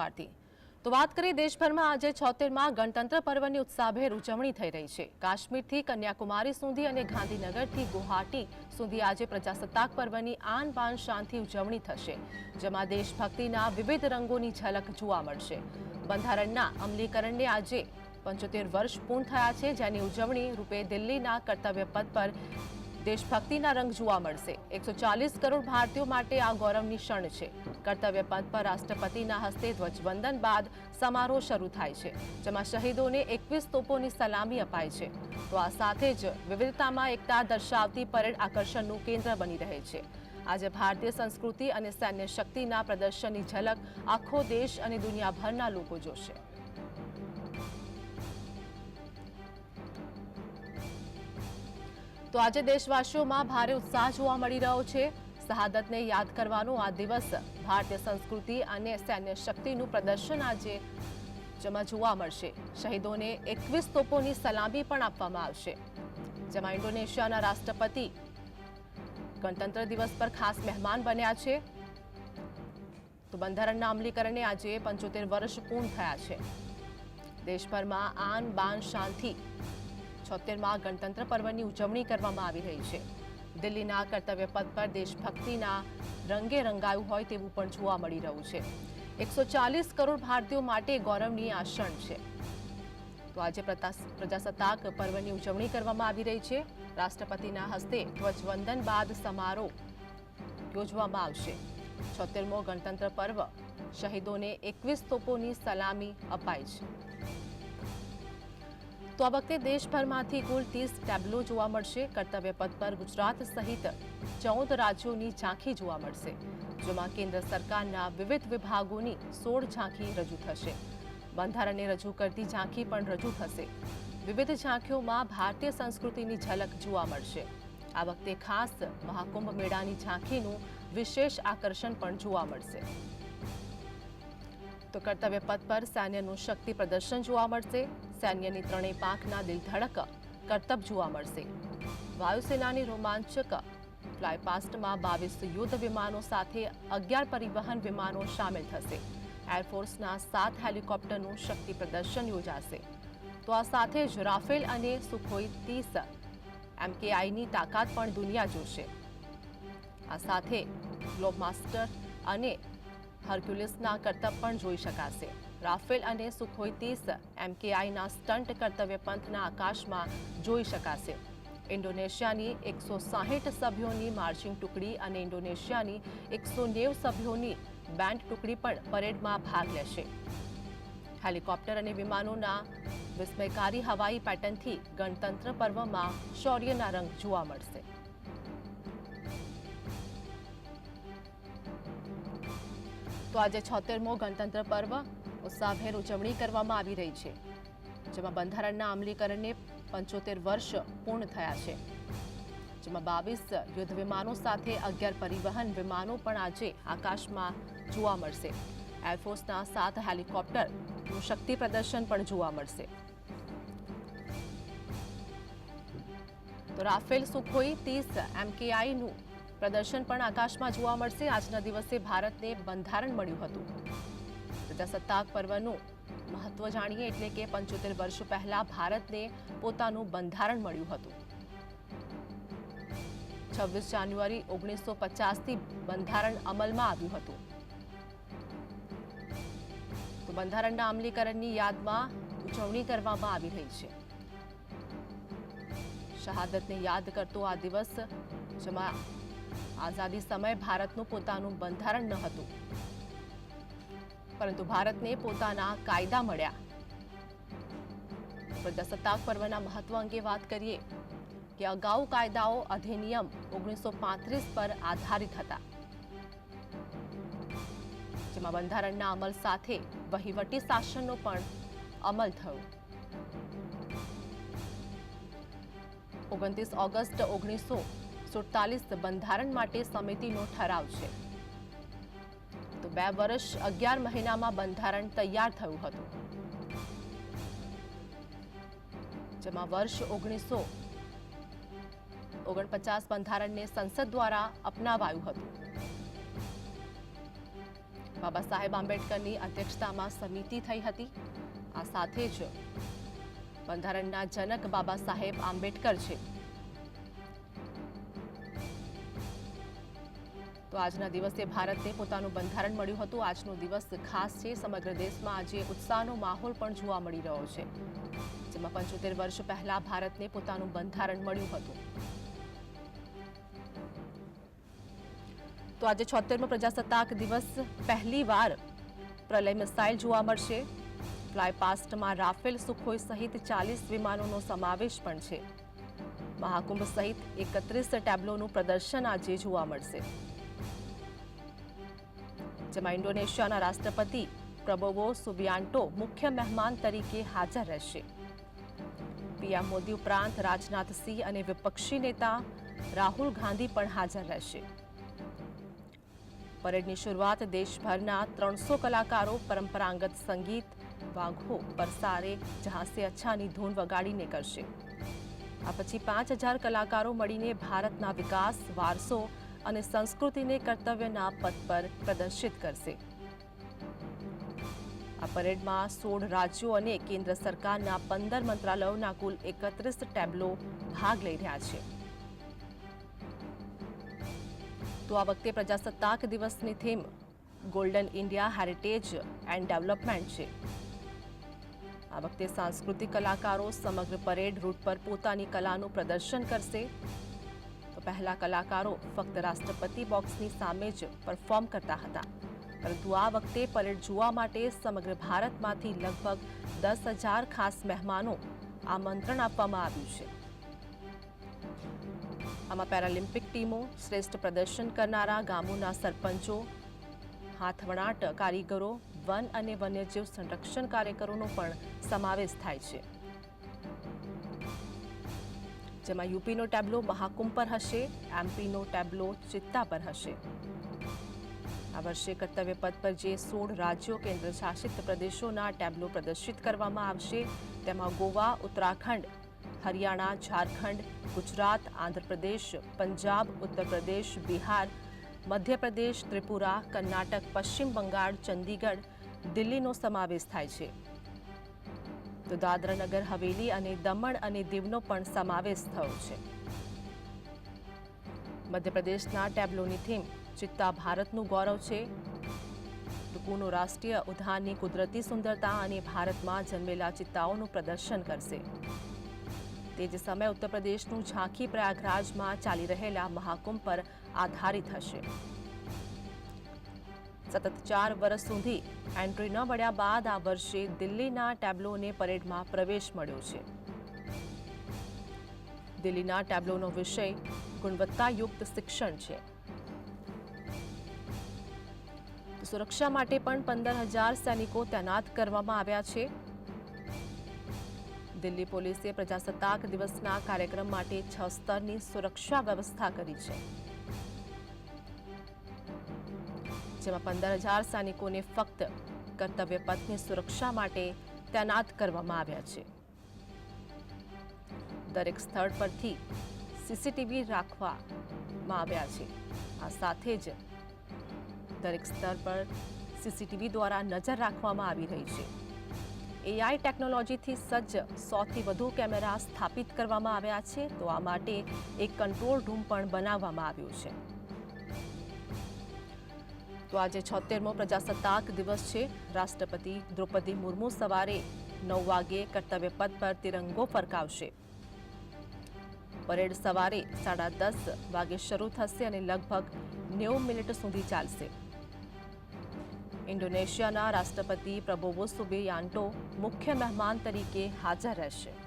Party તો વાત કરીએ દેશભરમાં આજે છોતેરમાં ગણતંત્ર પર્વની ઉત્સાહભેર ઉજવણી થઈ રહી છે. કાશ્મીરથી કન્યાકુમારી સુધી અને ગાંધીનગરથી ગુવાહાટી સુધી આજે પ્રજાસત્તાક પર્વની આન બાન શાનથી ઉજવણી થશે, જેમાં દેશભક્તિના વિવિધ રંગોની ઝલક જોવા મળશે. બંધારણના અમલીકરણને આજે પંચોતેર વર્ષ પૂર્ણ થયા છે, જેની ઉજવણી રૂપે દિલ્હીના કર્તવ્ય પદ પર દેશભક્તિના રંગ જોવા મળશે. એકસો ચાલીસ કરોડ ભારતીયો માટે આ ગૌરવની ક્ષણ છે. કર્તવ્ય પદ પર રાષ્ટ્રપતિના હસ્તે ધ્વજવંદન બાદ સમારોહ શરૂ થાય છે, જેમાં શહીદોને એકવીસ તોપોની સલામી અપાય છે. તો આ સાથે જ વિવિધતામાં એકતા દર્શાવતી પરેડ આકર્ષણનું કેન્દ્ર બની રહે છે. આજે ભારતીય સંસ્કૃતિ અને સૈન્ય શક્તિના પ્રદર્શનની ઝલક આખો દેશ અને દુનિયાભરના લોકો જોશે. તો આજે દેશવાસીઓમાં ભારે ઉત્સાહ જોવા મળી રહ્યો છે. શહાદતને યાદ કરવાનો આ દિવસ ભારતીય સંસ્કૃતિ અને સૈન્ય શક્તિનું પ્રદર્શન આજે જેમાં જોવા મળશે. શહીદોને એકવીસ તોપોની સલામી પણ આપવામાં આવશે. જેમાં ઇન્ડોનેશિયાના રાષ્ટ્રપતિ ગણતંત્ર દિવસ પર ખાસ મહેમાન બન્યા છે. તો બંધારણના અમલીકરણે આજે પંચોતેર વર્ષ પૂર્ણ થયા છે. દેશભરમાં આન બાન શાંતિ છોતેરમાં ગણતંત્ર પર્વની ઉજવણી કરવામાં આવી રહી છે. દિલ્હીના કર્તવ્ય પદ પર દેશભક્તિના રંગે રંગાયું હોય તેવું પણ જોવા મળી રહ્યું છે. એકસો ચાલીસ કરોડ ભારતીયો માટે ગૌરવની આ ક્ષણ છે. તો આજે પ્રજાસત્તાક પર્વની ઉજવણી કરવામાં આવી રહી છે. રાષ્ટ્રપતિના હસ્તે ધ્વજવંદન બાદ સમારોહ યોજવામાં આવશે. છોતેરમો ગણતંત્ર પર્વ શહીદોને એકવીસ તોપોની સલામી અપાય છે. તો આ વખતે દેશભરમાંથી કુલ ત્રીસ ટેબ્લો જોવા મળશે. કર્તવ્ય પદ પર ગુજરાત સહિત ચૌદ રાજ્યોની ઝાંખી જોવા મળશે, જેમાં કેન્દ્ર સરકારના વિવિધ વિભાગોની સોળ ઝાંખી રજૂ થશે. બંધારણને રજૂ કરતી ઝાંખી પણ રજૂ થશે. વિવિધ ઝાંખીઓમાં ભારતીય સંસ્કૃતિની ઝલક જોવા મળશે. આ વખતે ખાસ મહાકુંભ મેળાની ઝાંખીનું વિશેષ આકર્ષણ પણ જોવા મળશે. તો કર્તવ્ય પદ પર સૈન્યનું શક્તિ પ્રદર્શન જોવા મળશે. સૈન્યની ત્રણેય પાંખના દિલધડક કરતબ જોવા મળશે. વાયુસેનાની રોમાંચક ફ્લાયપાસ્ટમાં બાવીસ યુદ્ધ વિમાનો સાથે અગિયાર પરિવહન વિમાનો સામેલ થશે. એરફોર્સના સાત હેલિકોપ્ટરનું શક્તિ પ્રદર્શન યોજાશે. તો આ સાથે જ રાફેલ અને સુખોઈ ત્રીસ એમકેઆઈની તાકાત પણ દુનિયા જોશે. આ સાથે ગ્લોબમાસ્ટર અને હર્ક્યુલિસના કરતબ પણ જોઈ શકાશે. રાફેલ અને સુખોઈ ત્રીસ એમકેઆઈના સ્ટન્ટ કર્તવ્ય પંથના આકાશમાં જોઈ શકાશે. ઇન્ડોનેશિયાની એકસો સાહીઠ સભ્યોની માર્ચિંગ ટુકડી અને ઇન્ડોનેશિયાની એકસો નેવ સભ્યોની બેન્ડ ટુકડી પણ પરેડમાં ભાગ લેશે. હેલિકોપ્ટર અને વિમાનોના વિસ્મયકારી હવાઈ પેટર્નથી ગણતંત્ર પર્વમાં શૌર્યના રંગ જોવા મળશે. તો આજે છોતેરમો ગણતંત્ર પર્વ ઉત્સાહભેર ઉજવણી કરવામાં આવી રહી છે, જેમાં બંધારણના અમલીકરણને પંચોતેર વર્ષ પૂર્ણ થયા છે. જેમાં બાવીસ યુદ્ધ વિમાનો સાથે અગિયાર પરિવહન વિમાનો પણ આજે આકાશમાં જોવા મળશે. એરફોર્સના સાત હેલિકોપ્ટરનું શક્તિ પ્રદર્શન પણ જોવા મળશે. તો રાફેલ સુખોઈ ત્રીસ એમકેઆઈનું પ્રદર્શન પણ આકાશમાં જોવા મળશે. આજના દિવસે ભારતને બંધારણ મળ્યું હતું. પ્રજાસત્તાક પર્વનું મહત્વ જાણીએ એટલે કે પંચોતેર વર્ષ પહેલા ભારતને પોતાનું બંધારણ મળ્યું હતું. છવ્વીસ જાન્યુઆરી ઓગણીસો પચાસથી બંધારણ અમલમાં આવ્યું હતું. તો બંધારણના અમલીકરણની યાદમાં ઉજવણી કરવામાં આવી રહી છે. શહાદતને યાદ કરતો આ દિવસ, જેમાં આઝાદી સમયે ભારતનું પોતાનું બંધારણ ન હતું. પરંતુ ભારતને પોતાના કાયદા મળ્યા. પ્રજાસત્તાક પર્વના મહત્વ અંગે વાત કરીએ કે અગાઉ કાયદાઓ અધિનિયમ ઓગણીસો પાંત્રીસ પર આધારિત હતા. જેમાં બંધારણના અમલ સાથે વહીવટી શાસનનો પણ અમલ થયો. ઓગણત્રીસ ઓગસ્ટ ઓગણીસો સુડતાલીસ બંધારણ માટે સમિતિનો ઠરાવ છે. બે વર્ષ અગિયાર મહિનામાં બંધારણ તૈયાર થયું હતું. જેમાં વર્ષ ઓગણીસો ઓગણપચાસ બંધારણને સંસદ દ્વારા અપનાવાયું હતું. બાબા સાહેબ આંબેડકરની અધ્યક્ષતામાં સમિતિ થઈ હતી. આ સાથે જ બંધારણના જનક બાબા સાહેબ આંબેડકર છે. તો આજના દિવસે ભારતને પોતાનું બંધારણ મળ્યું હતું. આજનો દિવસ ખાસ છે. સમગ્ર દેશમાં આજે ઉત્સાહનો માહોલ પણ જોવા મળી રહ્યો છે. જેમાં પંચોતેર વર્ષ પહેલા ભારતને પોતાનું બંધારણ મળ્યું હતું. તો આજે છોતેરમો પ્રજાસત્તાક દિવસ પહેલીવાર પ્રલય મિસાઇલ જોવા મળશે. ફ્લાયપાસ્ટમાં રાફેલ સુખોઈ સહિત ચાલીસ વિમાનોનો સમાવેશ પણ છે. મહાકુંભ સહિત એકત્રીસ ટેબ્લોનું પ્રદર્શન આજે જોવા મળશે. જેમાં ઇન્ડોનેશિયાના રાષ્ટ્રપતિ પ્રબોવો સુબિયાન્ટો મુખ્ય મહેમાન તરીકે હાજર રહેશે. પીએમ મોદી ઉપરાંત રાજનાથસિંહ અને વિપક્ષી નેતા રાહુલ ગાંધી પણ હાજર રહેશે. પરેડની શરૂઆત દેશભરના ત્રણસો કલાકારો પરંપરાગત સંગીત વાઘો પરસારે જહાસે અચ્છાની ધૂન વગાડીને કરશે. આ પછી પાંચ હજાર કલાકારો મળીને ભારતના વિકાસ, વારસો અને સંસ્કૃતિને કર્તવ્યના પથ પર પ્રદર્શિત કરશે. આ પરેડમાં સોળ રાજ્યો અને કેન્દ્ર સરકારના પંદર મંત્રાલયોના કુલ એકત્રીસ ટેબ્લો ભાગ લઈ રહ્યા છે. તો આ વખતે પ્રજાસત્તાક દિવસની theme golden India heritage and development છે. આ વખતે સાંસ્કૃતિક કલાકારો સમગ્ર પરેડ રૂટ પર પોતાની કલાનું પ્રદર્શન કરશે. પહેલા કલાકારો ફક્ત રાષ્ટ્રપતિ બોક્સની સામે જ પરફોર્મ કરતા હતા. પરંતુ આ વખતે પરેડ જોવા માટે સમગ્ર ભારતમાંથી લગભગ દસ હજાર ખાસ મહેમાનો આમંત્રણ આપવામાં આવ્યું છે. આમાં પેરાલિમ્પિક ટીમો શ્રેષ્ઠ પ્રદર્શન કરનારા ગામોના સરપંચો, હાથવણાટ કારીગરો, વન અને વન્યજીવ સંરક્ષણ કાર્યકરોનો પણ સમાવેશ થાય છે. જેમાં યુપીનો ટેબ્લો મહાકુંભ પર હશે, એમપીનો ટેબ્લો ચિત્તા પર હશે. આ વર્ષે કર્તવ્ય પદ પર જે સોળ રાજ્યો કેન્દ્ર શાસિત પ્રદેશોના ટેબ્લો પ્રદર્શિત કરવામાં આવશે, તેમાં ગોવા, ઉત્તરાખંડ, હરિયાણા, ઝારખંડ, ગુજરાત, આંધ્રપ્રદેશ, પંજાબ ઉત્તર પ્રદેશ બિહાર, મધ્યપ્રદેશ, ત્રિપુરા, કર્ણાટક, પશ્ચિમ બંગાળ, ચંદીગઢ, દિલ્હીનો સમાવેશ થાય છે. તો દાદરા નગર હવેલી અને દમણ અને દીવનો પણ સમાવેશ થયો છે. મધ્યપ્રદેશના ટેબ્લોની થીમ, ચિત્તા ભારતનું ગૌરવ છે. ટુકુનો રાષ્ટ્રીય ઉદ્યાનની કુદરતી સુંદરતા અને ભારતમાં જન્મેલા ચિત્તાઓનું પ્રદર્શન કરશે. તે જ સમયે ઉત્તર પ્રદેશનું ઝાંખી પ્રયાગરાજમાં ચાલી રહેલા મહાકુંભ પર આધારિત હશે. સતત ચાર વર્ષ સુધી એન્ટ્રી ન મળ્યા બાદ આ વર્ષે દિલ્હીના ટેબ્લોને પરેડમાં પ્રવેશ મળ્યો છે. દિલ્હીના ટેબ્લોનો વિષય ગુણવત્તાયુક્ત શિક્ષણ છે. સુરક્ષા માટે પણ પંદર હજાર સૈનિકો તૈનાત કરવામાં આવ્યા છે. દિલ્હી પોલીસે પ્રજાસત્તાક દિવસના કાર્યક્રમ માટે છ સ્તરની સુરક્ષા વ્યવસ્થા કરી છે. જેમાં પંદર હજાર સૈનિકોને ફક્ત કર્તવ્ય પથની સુરક્ષા માટે તૈનાત કરવામાં આવ્યા છે. દરેક સ્થળ પરથી સીસીટીવી રાખવામાં આવ્યા છે. આ સાથે જ દરેક સ્તર પર સીસીટીવી દ્વારા નજર રાખવામાં આવી રહી છે. એઆઈ ટેકનોલોજીથી સજ્જ સોથી વધુ કેમેરા સ્થાપિત કરવામાં આવ્યા છે, તો આ માટે એક કંટ્રોલ રૂમ પણ બનાવવામાં આવ્યો છે. તો આજે છોતેરમો પ્રજાસત્તાક દિવસ છે. રાષ્ટ્રપતિ દ્રૌપદી મુર્મુ સવારે નવ વાગે કર્તવ્ય પદ પર તિરંગો ફરકાવશે. પરેડ સવારે સાડા દસ વાગે શરૂ થશે અને લગભગ નેવું મિનિટ સુધી ચાલશે. ઇન્ડોનેશિયાના રાષ્ટ્રપતિ પ્રબોવો સુબિયાન્ટો મુખ્ય મહેમાન તરીકે હાજર રહેશે.